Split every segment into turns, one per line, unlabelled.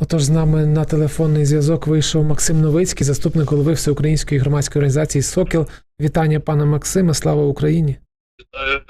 Отож, з нами на телефонний зв'язок вийшов Максим Новицький, заступник голови Всеукраїнської громадської організації Сокіл. Вітання, пане Максиме, слава Україні!
Вітаю,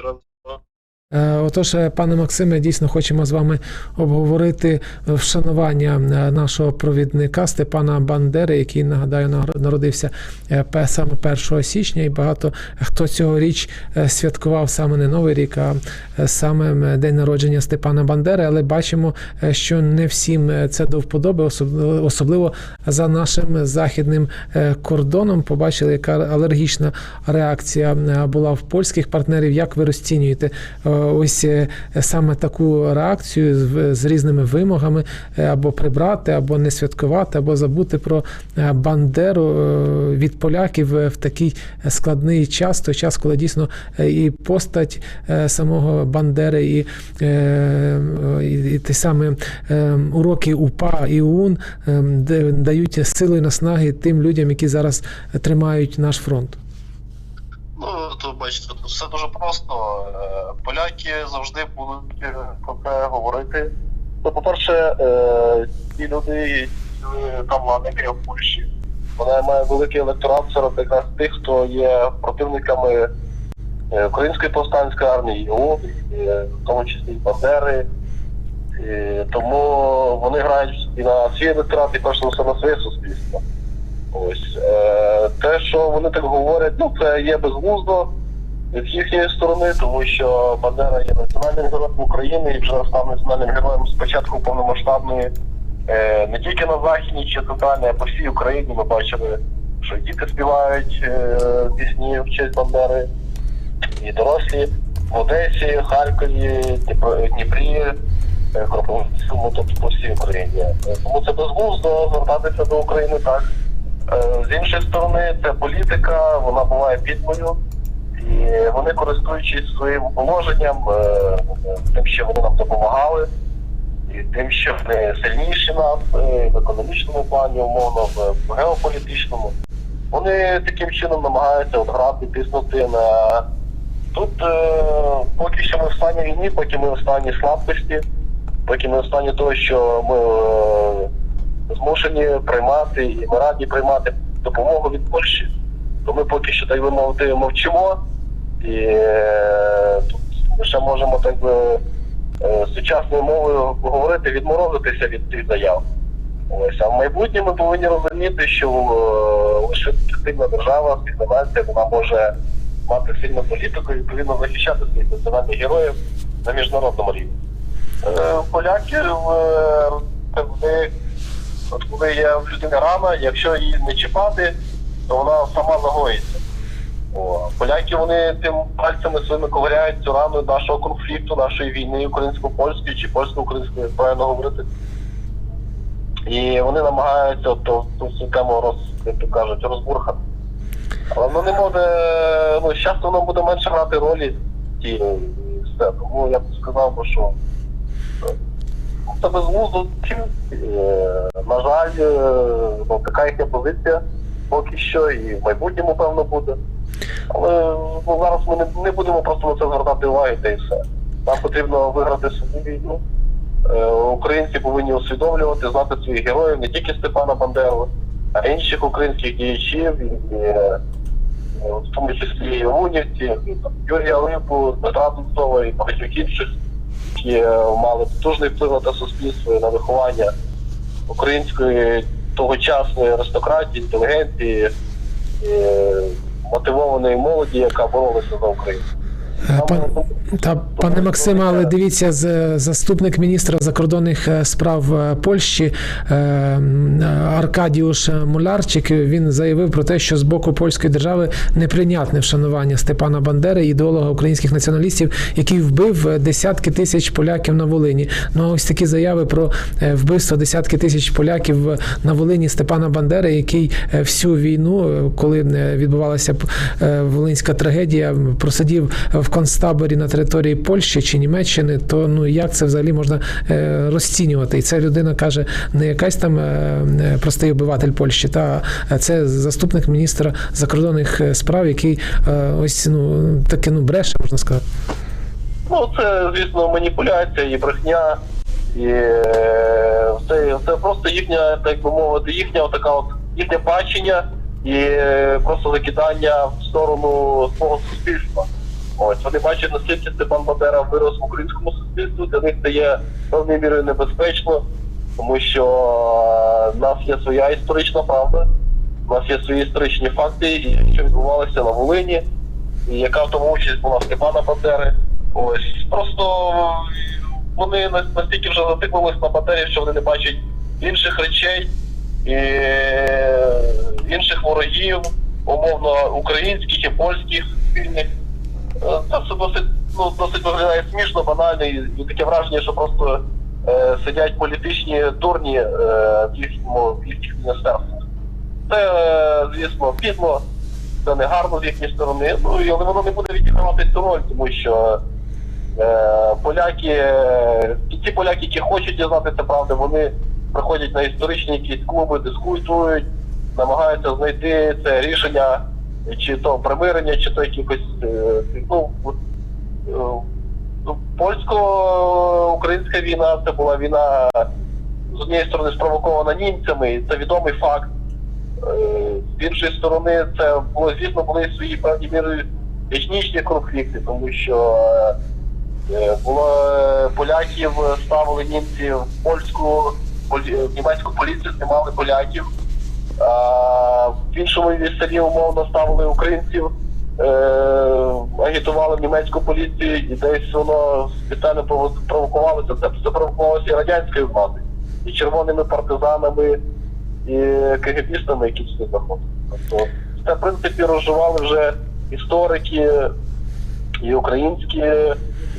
Отож, е, пане Максиме, дійсно хочемо з вами обговорити е, вшанування е, нашого провідника Степана Бандери, який нагадаю народився е, саме 1 січня, і багато хто цьогоріч е, святкував саме не Новий рік, а е, саме день народження Степана Бандери. Але бачимо, е, що не всім е, це до вподоби, особ- особливо за нашим західним е, кордоном. Побачили, яка алергічна реакція е, була в польських партнерів. Як ви розцінюєте е, ось е, саме таку реакцію з, з різними вимогами е, або прибрати, або не святкувати, або забути про е, Бандеру е, від поляків е, в такий складний час, той час, коли дійсно е, і постать е, самого Бандери, і, е, е, і, і ті самі е, уроки УПА і УУН е, дають сили наснаги тим людям, які зараз тримають наш фронт.
Бачите, все дуже просто. Е, Поляки завжди будуть е, про це говорити. Ну, по-перше, е, ті люди, там владники в Польщі, вона має великий електорат серед якраз тих, хто є противниками Української повстанської армії, ООН, в тому числі і Бандери. І тому вони грають і на свій електорат, і перш за все на своє суспільство. Ось те, що вони так говорять, ну це є безглуздо з їхньої сторони, тому що Бандера є національним героєм України і вже став національним героєм з початку повномасштабної е, не тільки на західній чи центральній, а по всій Україні. Ми бачили, що діти співають е, пісні в честь Бандери, і дорослі в Одесі, Харкові, Дніпрі, е, Кропивницькому, тобто по всій Україні. Тому це безглуздо звертатися до України так. З іншої сторони, це політика, вона буває підмою, і вони, користуючись своїм положенням, е, тим, що вони нам допомагали, і тим, що вони сильніші нас е, в економічному плані, умовно, в- геополітичному, вони таким чином намагаються грати, тиснути на тут е, поки що ми в стані війни, поки ми в стані слабкості, поки ми в стані того, що ми змушені приймати і ми раді приймати допомогу від Польщі, то ми поки що так би мовити мовчимо. І е, тут ми ще можемо так би е, сучасною мовою говорити, відморозитися від тих заяв. Ось, а в майбутньому ми повинні розуміти, що е, лише сильна держава, сильна нація, вона може мати сильну політику і відповідно захищати своїх національних героїв на міжнародному рівні. Поляки вони, коли є в людини рана, якщо її не чіпати, то вона сама загоїться. О, поляки вони тим пальцями своїми ковиряють цю рану нашого конфлікту, нашої війни українсько-польської чи польсько-української, правильно говорити. І вони намагаються от, ту, всю тему роз, як то кажуть, розбурхати. Але воно не може, ну, з часом воно буде менше грати ролі ті і все. Тому я б сказав, що е, це безглуздо. Е, На жаль, е, ну, така їхня позиція поки що і в майбутньому, певно, буде. Але ну, зараз ми не, не будемо просто на це звертати уваги, та і все. Нам потрібно виграти свою війну. Е, Українці повинні усвідомлювати, знати своїх героїв, не тільки Степана Бандеру, а інших українських діячів, і, е, в тому числі і Рунівці, і, там, Юрія Липу, Дмитра Дудцова і багатьох інших, які е, мали потужний вплив на суспільство і на виховання української тогочасної аристократії, інтелігенції, е, мотивованої молоді, яка боролася за Україну.
Е, Пан, та пане Максиме, але дивіться, заступник міністра закордонних е, справ е, Польщі Аркадіуш Мулярчик він заявив про те, що з боку польської держави неприйнятне вшанування Степана Бандери, ідеолога українських націоналістів, який вбив десятки тисяч поляків на Волині. Ну ось такі заяви про вбивство десятки тисяч поляків на Волині Степана Бандери, який всю війну, коли відбувалася волинська трагедія, просидів в концтаборі на території Польщі чи Німеччини, то ну як це взагалі можна е, розцінювати? І ця людина каже, не якась там е, е, простий обиватель Польщі, та це заступник міністра закордонних справ, який ось ну таке ну бреше, можна сказати.
Ну, це, звісно, маніпуляція і брехня. І це, це просто їхня, так би мовити, їхня така от їхнє бачення і просто закидання в сторону свого суспільства. Ось вони бачать, наскільки Степан Бандера вирос в українському суспільстві, для них це є певною мірою небезпечно, тому що е, в нас є своя історична правда, у нас є свої історичні факти, і що відбувалося на Волині, і яка в тому участь була Степана Бандери. Ось просто вони настільки вже затикнулись на Бандері, що вони не бачать інших речей і е, інших ворогів, умовно українських і польських спільних. Е, Це все досить, ну, досить виглядає смішно, банально, і, таке враження, що просто е, сидять політичні дурні е, в їхньому їхніх міністерствах. Це, е, звісно, підло, це не гарно з їхньої сторони, ну і але воно не буде відігравати цю роль, тому що е, поляки, е, ті поляки, які хочуть дізнатися правди, вони приходять на історичні якісь клуби, дискутують, намагаються знайти це рішення, чи то примирення, чи то якихось е, ну, е, ну, польсько-українська війна це була війна з однієї сторони спровокована німцями, це відомий факт. Е, З іншої сторони, це було, звісно, були свої певні міри етнічні конфлікти, тому що було поляків ставили німці в польську, німецьку поліцію, знімали поляків. В іншому селі умовно ставили українців, е, агітували німецьку поліцію, і десь воно спеціально провокувалося. Це провокувалося і радянською владою, і червоними партизанами, і КГБістами, які сюди заходили. Тобто це, в принципі, розживали вже історики, і українські,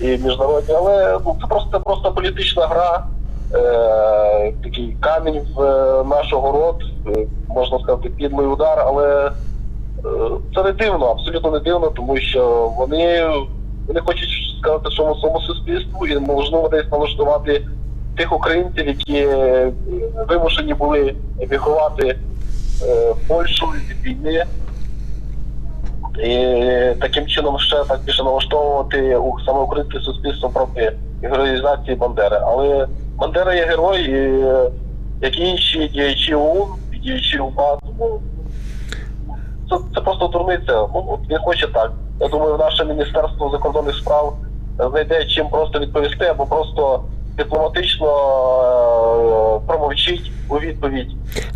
і міжнародні, але ну, це просто, просто політична гра, е, такий камінь в е, наш огород, е, можна сказати, підлий удар, але це не дивно, абсолютно не дивно, тому що вони, вони хочуть сказати, що своєму суспільству і можливо десь налаштувати тих українців, які вимушені були емігрувати Польщу від війни. І таким чином ще так більше налаштовувати саме українське суспільство проти героїзації Бандери. Але Бандера є герой, як і інші діячі ОУН, діячі УПА, тому це, це просто дурниця. Ну, він хоче так. Я думаю, наше Міністерство закордонних справ знайде чим просто відповісти, або просто дипломатично е, промовчить у відповідь.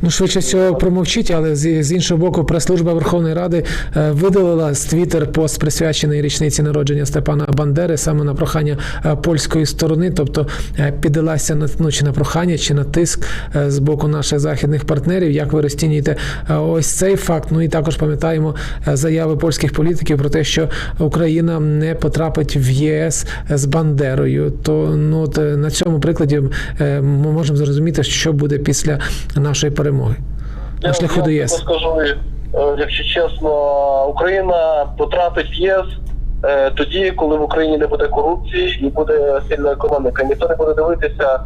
Ну, швидше всього промовчить, але з, з іншого боку, прес-служба Верховної Ради е, видалила з Твіттер пост присвячений річниці народження Степана Бандери саме на прохання е, польської сторони, тобто піддалася на ну, чи на прохання, чи на тиск з боку наших західних партнерів. Як ви розцінюєте ось цей факт? Ну і також пам'ятаємо заяви польських політиків про те, що Україна не потрапить в єС з Бандерою. То ну е, на цьому прикладі е, ми можемо зрозуміти, що буде після нашої перемоги на шляху до ЄС.
скажу, е, якщо чесно, Україна потрапить в ЄС е, тоді, коли в Україні не буде корупції і буде сильна економіка. Ніхто не буде дивитися,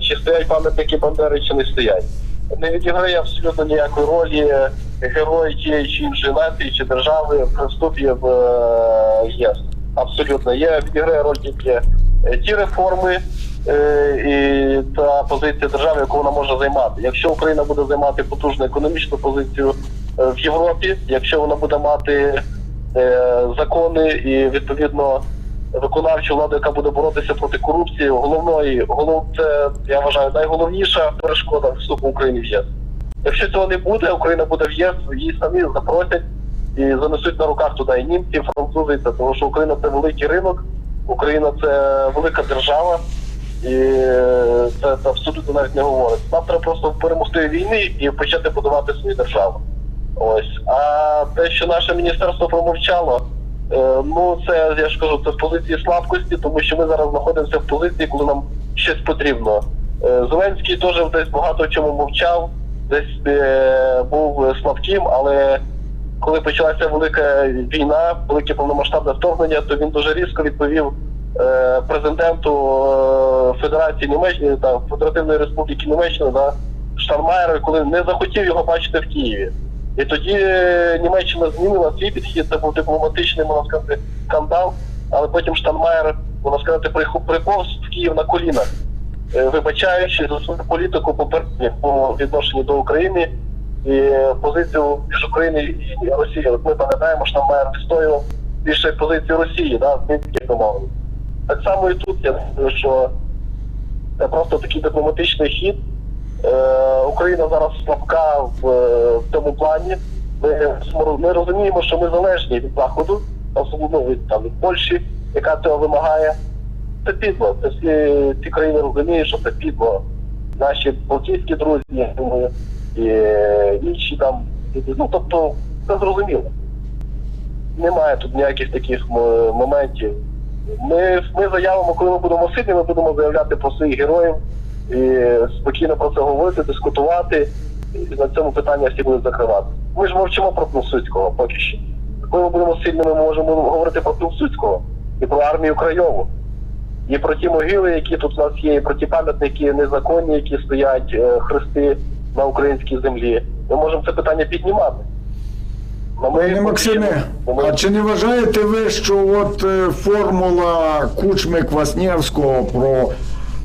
чи стоять пам'ятники Бандери, чи не стоять. Не відіграє абсолютно ніякої ролі герой тієї чи іншої нації чи держави при вступі в ЄС. Абсолютно. Є відіграє роль тільки ті реформи, е, і та позиція держави, яку вона може займати. Якщо Україна буде займати потужну економічну позицію е, в Європі, якщо вона буде мати е, закони і відповідно виконавчу владу, яка буде боротися проти корупції, головної голов це я вважаю найголовніша перешкода вступу України в ЄС. Якщо цього не буде, Україна буде в ЄС, її самі запросять і занесуть на руках туди і німці, і французи, тому що Україна це великий ринок, Україна це велика держава, і е, це, це абсолютно навіть не говорить. Нам треба просто перемогти війни і почати будувати свою державу. Ось. А те, що наше міністерство промовчало, е, ну це я ж кажу, це в позиції слабкості, тому що ми зараз знаходимося в позиції, коли нам щось потрібно. Е, Зеленський теж десь багато чому мовчав, десь був слабким, але коли почалася велика війна, велике повномасштабне вторгнення, то він дуже різко відповів е, президенту е, Федерації Німеччини та Федеративної Республіки Німеччини да, Штармаєру, коли не захотів його бачити в Києві. І тоді е, Німеччина змінила свій підхід, це був дипломатичний, можна сказати, скандал. але потім Штанмаєр, можна сказати, приповз в Київ на колінах, е, вибачаючи за свою політику попередньо по відношенню до України і позицію між Україною і Росією. От ми пам'ятаємо, що Штанмаєр відстоював більше позицію Росії, да, з мінських домовленостей. Так само і тут я думаю, що це просто такий дипломатичний хід. Е, Україна зараз слабка в, е, в цьому плані. Ми, ми розуміємо, що ми залежні від заходу, особливо від там від Польщі, яка цього вимагає. Це підло. Це всі ці країни розуміють, що це підло. Наші балтійські друзі, я думаю, інші там. Ну тобто, це зрозуміло. Немає тут ніяких таких моментів. Ми, ми заявимо, коли ми будемо сильні, ми будемо заявляти про своїх героїв і спокійно про це говорити, дискутувати. І на цьому питання всі будуть закривати. Ми ж мовчимо про Пилсудського поки що. Коли ми будемо сильними, ми можемо говорити про Пилсудського і про армію Крайову. І про ті могили, які тут у нас є, і про ті пам'ятники незаконні, які стоять е, хрести на українській землі. Ми можемо це питання піднімати.
Пане Максиме, а чи не вважаєте ви, що от е, формула Кучми Кваснєвського про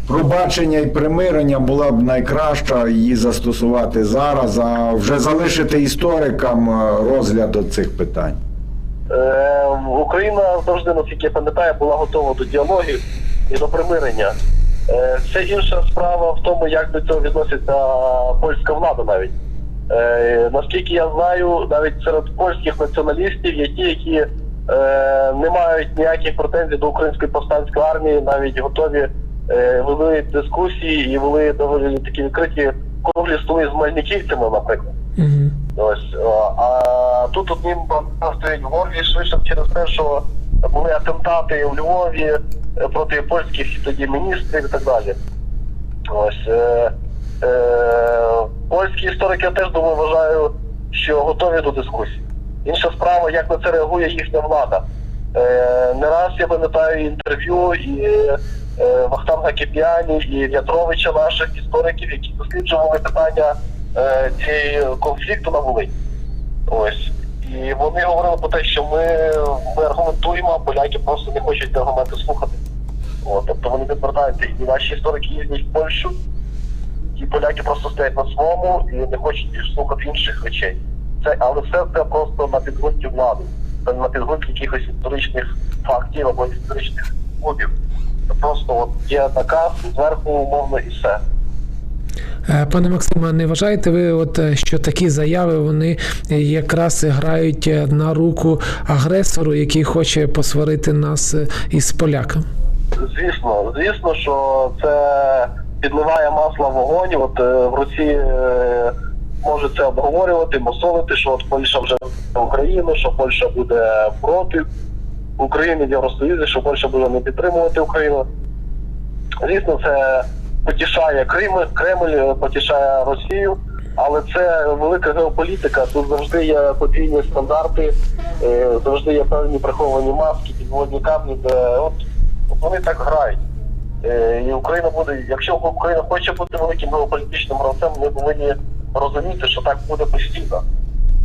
пробачення і примирення була б найкраща її застосувати зараз, а вже залишити історикам е, розгляд цих питань?
Е, Україна завжди, наскільки я пам'ятаю, була готова до діалогів і до примирення. Е, це інша справа в тому, як до цього відноситься польська влада навіть. Е, наскільки я знаю, навіть серед польських націоналістів є ті, які е, не мають ніяких претензій до української повстанської армії, навіть готові вели дискусії і вели доволі такі відкриті круглі столи з мальниківцями, наприклад.
Угу.
Ось а тут одним стоїть горлі швидше через те, що були атентати у Львові е, проти польських тоді міністрів і так далі. Ось е, е, польські історики я теж думаю вважаю, що готові до дискусії. Інша справа, як на це реагує їхня влада. Е, не раз я пам'ятаю інтерв'ю і е, Вахтанга Кип'яні, і В'ятровича наших істориків, які досліджували питання е, цієї конфлікту на Волині. Ось. І вони говорили про те, що ми, ми аргументуємо, а поляки просто не хочуть аргументи слухати. От, тобто вони відвертаються. І наші історики їздять в Польщу, і поляки просто стоять на своєму і не хочуть слухати інших речей. Це, але все це просто на підґрунті влади, це на підґрунті якихось історичних фактів або історичних клубів. Це просто от є наказ зверху умовно і все.
Е, Пане Максиме, не вважаєте ви, от е, що такі заяви вони якраз грають е, на руку агресору, який хоче посварити нас із поляками?
Звісно, звісно, що це підливає масло в вогонь. От в Росії може це обговорювати, мусолити, що от Польща вже Україну, що Польща буде проти України в Євросоюзі, що Польща буде не підтримувати Україну. Звісно, це потішає Крим, Кремль, е, потішає Росію, але це велика геополітика. Тут завжди є подвійні стандарти, е, завжди є певні приховані маски, підводні камні, де от вони так грають. Е, І Україна буде, якщо Україна хоче бути великим геополітичним гравцем, ми повинні розуміти, що так буде постійно.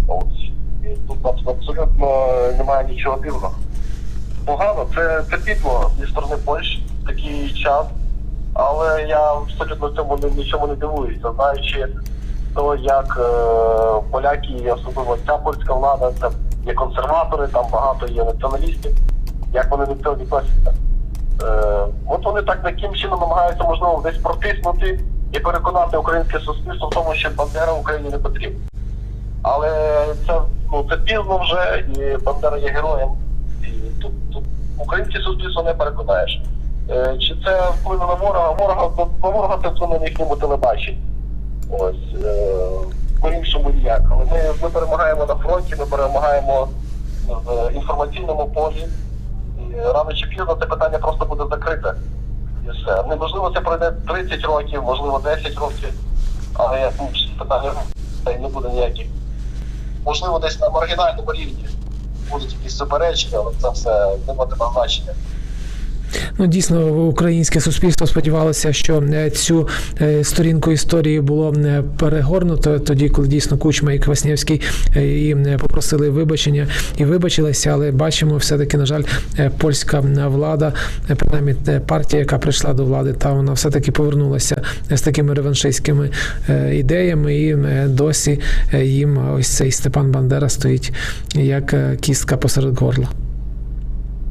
Ось. І тут абс- абсолютно немає нічого дивного. Погано, це, це підло зі сторони Польщі такий час. Але я абсолютно цьому нічому не дивуюся, знаючи то, як е, поляки, особливо ця польська влада, це є консерватори, там багато є націоналістів, як вони до цього відносяться. Е, от вони так таким чином намагаються, можливо, десь протиснути і переконати українське суспільство в тому, що Бандера Україні не потрібна. Але це, ну, це пізно вже, і Бандера є героєм. І тут, тут українське суспільство не переконаєш. Е, чи це вплине на ворога? Ворога на ворога це вплине на їхньому телебаченні. Ось е, по-іншому ніяк. Але ми, ми перемагаємо на фронті, ми перемагаємо в інформаційному полі. Рано чи пізно це питання просто буде закрите. І все. Неможливо, це пройде 30 років, можливо, 10 років, але я думаю, питання не буде ніяких. Можливо, десь на маргінальному рівні будуть якісь суперечки, але це все не матиме значення.
Ну, дійсно, українське суспільство сподівалося, що е, цю е, сторінку історії було е, перегорнуто тоді, коли дійсно Кучма і Кваснєвський е, е, попросили вибачення і вибачилися, але бачимо, все-таки, на жаль, польська влада, принаймні партія, яка прийшла до влади, та вона все-таки повернулася з такими реваншистськими ідеями, і досі їм ось цей Степан Бандера стоїть як кістка посеред горла.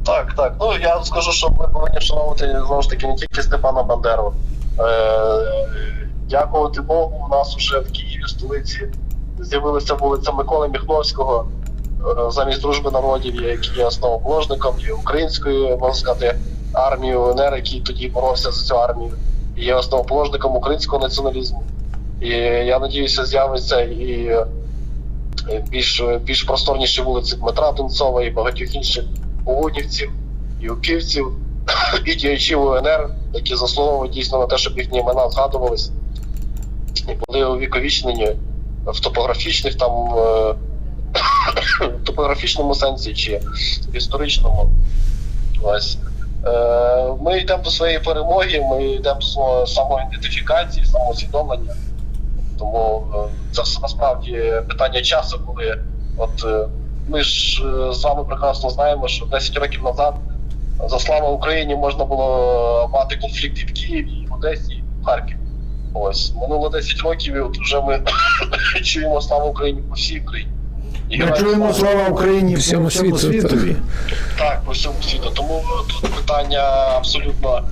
Так, так. Ну я скажу, що ми повинні вшановувати знову ж таки не тільки Степана Бандеру. Е, дякувати Богу, у нас вже в Києві, столиці, з'явилася вулиця Миколи Міхновського е, замість дружби народів, який є основоположником і української, можна сказати, армії УНР, який тоді боровся за цю армію, і є основоположником українського націоналізму. І я надіюся, з'явиться і е, більш, більш просторніші вулиці Дмитра Донцова і багатьох інших Угодівців, Юківців і діячів УНР, які заслуговують дійсно на те, щоб їхні імена згадувались і були увіковічнені в топографічних там е, в топографічному сенсі чи в історичному. Ось. Е, Ми йдемо до своєї перемоги, ми йдемо до самоідентифікації, самоусвідомлення. Тому е, це насправді питання часу, коли от ми ж е, з вами прекрасно знаємо, що 10 років назад за слава Україні можна було мати конфлікт і в Києві, і в Одесі, і в Харкові. Ось минуло 10 років, і от вже ми чуємо слава Україні по всій Україні. І
Ми чуємо слава Україні по
Всьому
всьому
світу,
світові.
так, по всьому світу. Тому тут питання абсолютно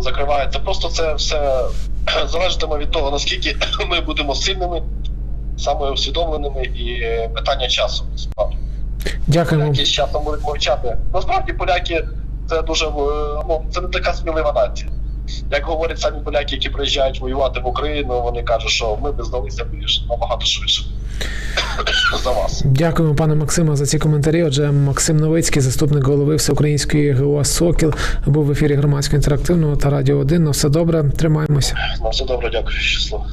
закривається. Просто це все залежатиме від того, наскільки ми будемо сильними, самоусвідомленими і питання часу.
Дякуємо.
Поляки з часом будуть мовчати. Насправді поляки це дуже е, ну, це не така смілива нація. Як говорять самі поляки, які приїжджають воювати в Україну, вони кажуть, що ми б здалися більш набагато швидше за вас.
Дякуємо, пане Максиме, за ці коментарі. Отже, Максим Новицький, заступник голови Всеукраїнської ГУА Сокіл, був в ефірі громадського інтерактивного та радіо 1. На все добре, тримаємося.
На все добре, дякую, щасливо.